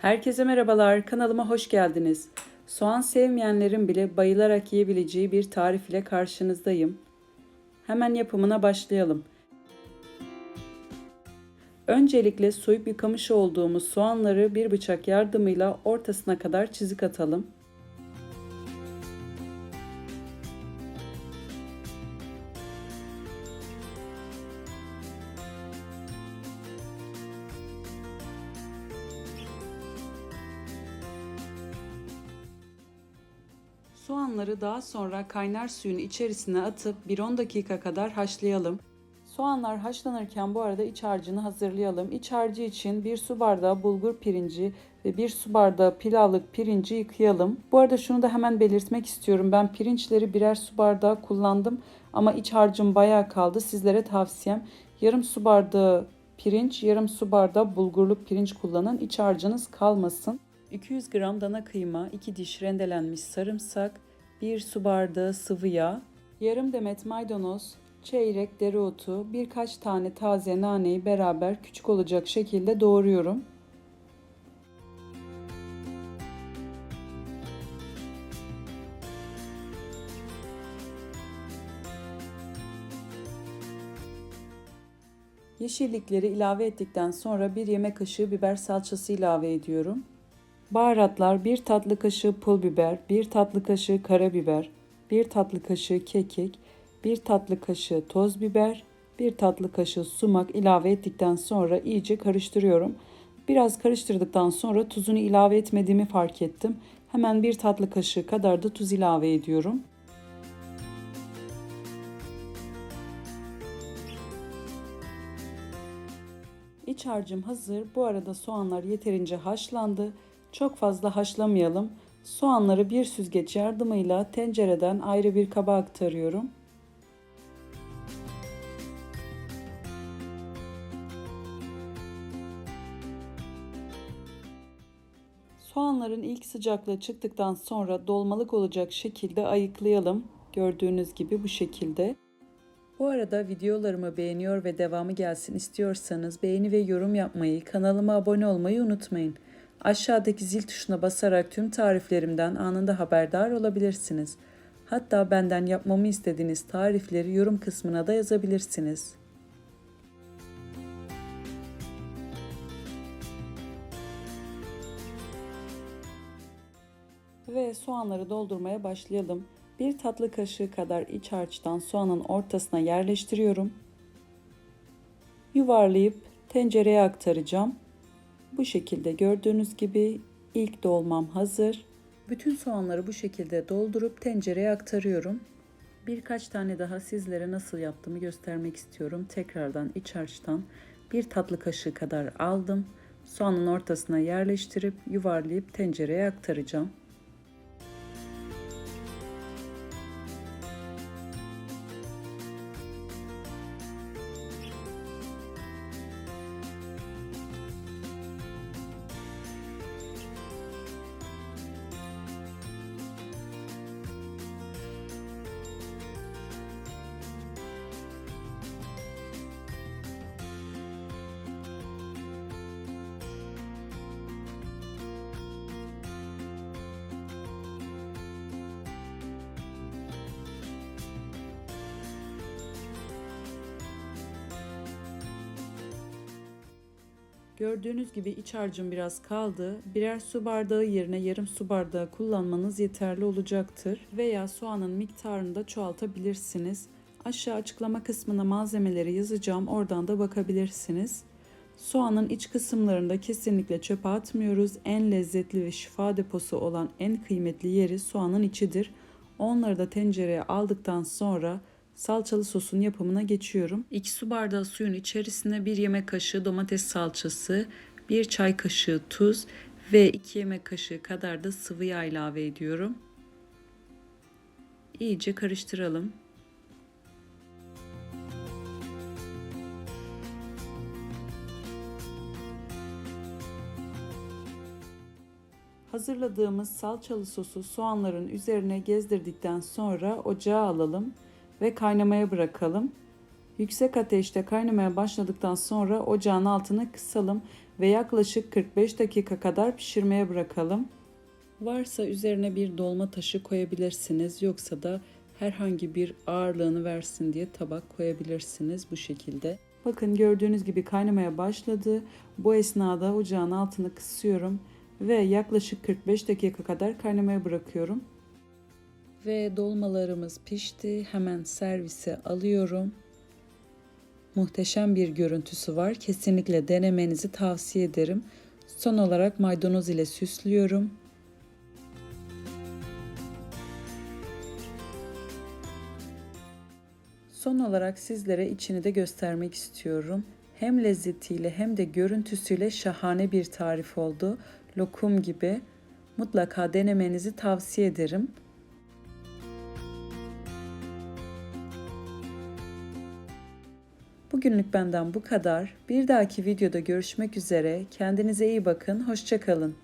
Herkese merhabalar, kanalıma hoş geldiniz. Soğan sevmeyenlerin bile bayılarak yiyebileceği bir tarif ile karşınızdayım. Hemen yapımına başlayalım. Öncelikle soyup yıkamış olduğumuz soğanları bir bıçak yardımıyla ortasına kadar çizik atalım. Soğanları daha sonra kaynar suyun içerisine atıp 1-10 dakika kadar haşlayalım. Soğanlar haşlanırken bu arada iç harcını hazırlayalım. İç harcı için 1 su bardağı bulgur pirinci ve 1 su bardağı pilavlık pirinci yıkayalım. Bu arada şunu da hemen belirtmek istiyorum. Ben pirinçleri birer su bardağı kullandım ama iç harcım bayağı kaldı. Sizlere tavsiyem yarım su bardağı pirinç, yarım su bardağı bulgurluk pirinç kullanın. İç harcınız kalmasın. 200 gram dana kıyma, 2 diş rendelenmiş sarımsak, 1 su bardağı sıvı yağ, yarım demet maydanoz, çeyrek dereotu, birkaç tane taze naneyi beraber küçük olacak şekilde doğruyorum. Yeşillikleri ilave ettikten sonra bir yemek kaşığı biber salçası ilave ediyorum. Baharatlar 1 tatlı kaşığı pul biber, 1 tatlı kaşığı karabiber, 1 tatlı kaşığı kekik, 1 tatlı kaşığı toz biber, 1 tatlı kaşığı sumak ilave ettikten sonra iyice karıştırıyorum. Biraz karıştırdıktan sonra tuzunu ilave etmediğimi fark ettim. Hemen 1 tatlı kaşığı kadar da tuz ilave ediyorum. İç harcım hazır. Bu arada soğanlar yeterince haşlandı. Çok fazla haşlamayalım. Soğanları bir süzgeç yardımıyla tencereden ayrı bir kaba aktarıyorum. Soğanların ilk sıcaklığı çıktıktan sonra dolmalık olacak şekilde ayıklayalım. Gördüğünüz gibi bu şekilde. Bu arada videolarımı beğeniyor ve devamı gelsin istiyorsanız beğeni ve yorum yapmayı, kanalıma abone olmayı unutmayın. Aşağıdaki zil tuşuna basarak tüm tariflerimden anında haberdar olabilirsiniz. Hatta benden yapmamı istediğiniz tarifleri yorum kısmına da yazabilirsiniz. Ve soğanları doldurmaya başlayalım. Bir tatlı kaşığı kadar iç harçtan soğanın ortasına yerleştiriyorum. Yuvarlayıp tencereye aktaracağım. Bu şekilde gördüğünüz gibi ilk dolmam hazır. Bütün soğanları bu şekilde doldurup tencereye aktarıyorum. Birkaç tane daha sizlere nasıl yaptığımı göstermek istiyorum. Tekrardan iç harçtan bir tatlı kaşığı kadar aldım. Soğanın ortasına yerleştirip yuvarlayıp tencereye aktaracağım. Gördüğünüz gibi iç harcım biraz kaldı. Birer su bardağı yerine yarım su bardağı kullanmanız yeterli olacaktır. Veya soğanın miktarını da çoğaltabilirsiniz. Aşağı açıklama kısmına malzemeleri yazacağım. Oradan da bakabilirsiniz. Soğanın iç kısımlarında kesinlikle çöpe atmıyoruz. En lezzetli ve şifa deposu olan en kıymetli yeri soğanın içidir. Onları da tencereye aldıktan sonra salçalı sosun yapımına geçiyorum. 2 su bardağı suyun içerisine 1 yemek kaşığı domates salçası, 1 çay kaşığı tuz ve 2 yemek kaşığı kadar da sıvı yağ ilave ediyorum. İyice karıştıralım. Hazırladığımız salçalı sosu soğanların üzerine gezdirdikten sonra ocağa alalım ve kaynamaya bırakalım. Yüksek ateşte kaynamaya başladıktan sonra ocağın altını kısalım ve yaklaşık 45 dakika kadar pişirmeye bırakalım. Varsa üzerine bir dolma taşı koyabilirsiniz. Yoksa da herhangi bir ağırlığını versin diye tabak koyabilirsiniz bu şekilde. Bakın gördüğünüz gibi kaynamaya başladı. Bu esnada ocağın altını kısıyorum ve yaklaşık 45 dakika kadar kaynamaya bırakıyorum. Ve dolmalarımız pişti. Hemen servise alıyorum. Muhteşem bir görüntüsü var. Kesinlikle denemenizi tavsiye ederim. Son olarak maydanoz ile süslüyorum. Son olarak sizlere içini de göstermek istiyorum. Hem lezzetiyle hem de görüntüsüyle şahane bir tarif oldu. Lokum gibi. Mutlaka denemenizi tavsiye ederim. Bugünlük benden bu kadar. Bir dahaki videoda görüşmek üzere. Kendinize iyi bakın. Hoşçakalın.